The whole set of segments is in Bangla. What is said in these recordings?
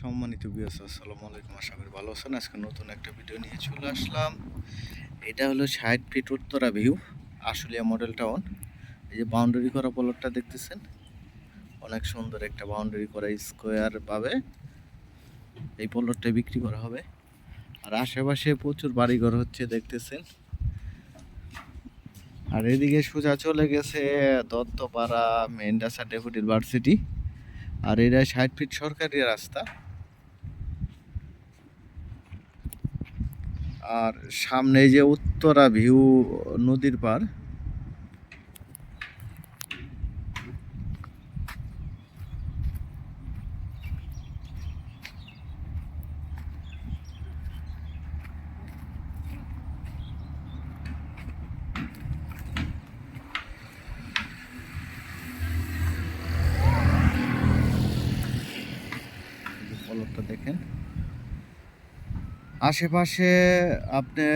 সম্মানিত বিয়াস আসসালামু আলাইকুম। আশা করি ভালো আছেন। আজকে নতুন একটা ভিডিও নিয়ে চলে আসলাম। এটা হলো ষাট feet Uttara view Ashulia model town এই যে বাউন্ডারি করা পলটটা দেখতেছেন? অনেক সুন্দর একটা বাউন্ডারি করা স্কোয়ার পাবে। এই পলটটা বিক্রি করা হবে। আর আশেপাশে প্রচুর বাড়িঘর হচ্ছে, দেখতেছেন? আর এদিকে সোজা চলে গেছে দত্তপাড়া মেন্ডাসা ডেপুটি ইউনিভার্সিটি আর এটা ষাট ফিট সরকারি রাস্তা। আর সামনে যে উত্তরা ভিউ নদীর পার দেখেন। আশেপাশে আপনি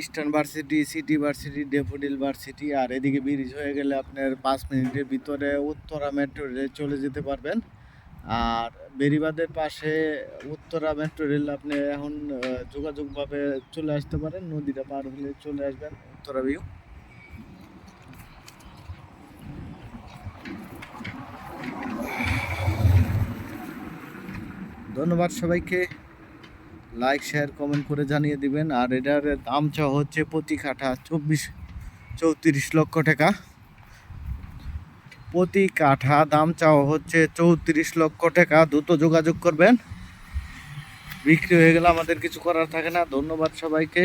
eastern varsity city varsity daffodil varsity আর এদিকে ব্রিজ হয়ে গেলে আপনার পাঁচ মিনিটের ভিতরে উত্তরা মেট্রো রেল চলে যেতে পারবেন। আর বেরিবাদের পাশে উত্তরা মেট্রো রেল আপনি এখন যোগাযোগভাবে চলে আসতে পারেন। নদীটা পার হলে চলে আসবেন উত্তরা ভিউ ধন্যবাদ সবাইকে। লাইক শেয়ার কমেন্ট করে জানিয়ে দিবেন। আর এটার দাম চা হচ্ছে প্রতি কাঠা চব্বিশ, চৌত্রিশ লক্ষ টাকা। প্রতি কাঠা দাম চাওয়া হচ্ছে চৌত্রিশ লক্ষ টাকা। দ্রুত যোগাযোগ করবেন। বিক্রি হয়ে গেলে আমাদের কিছু করার থাকে না। ধন্যবাদ সবাইকে।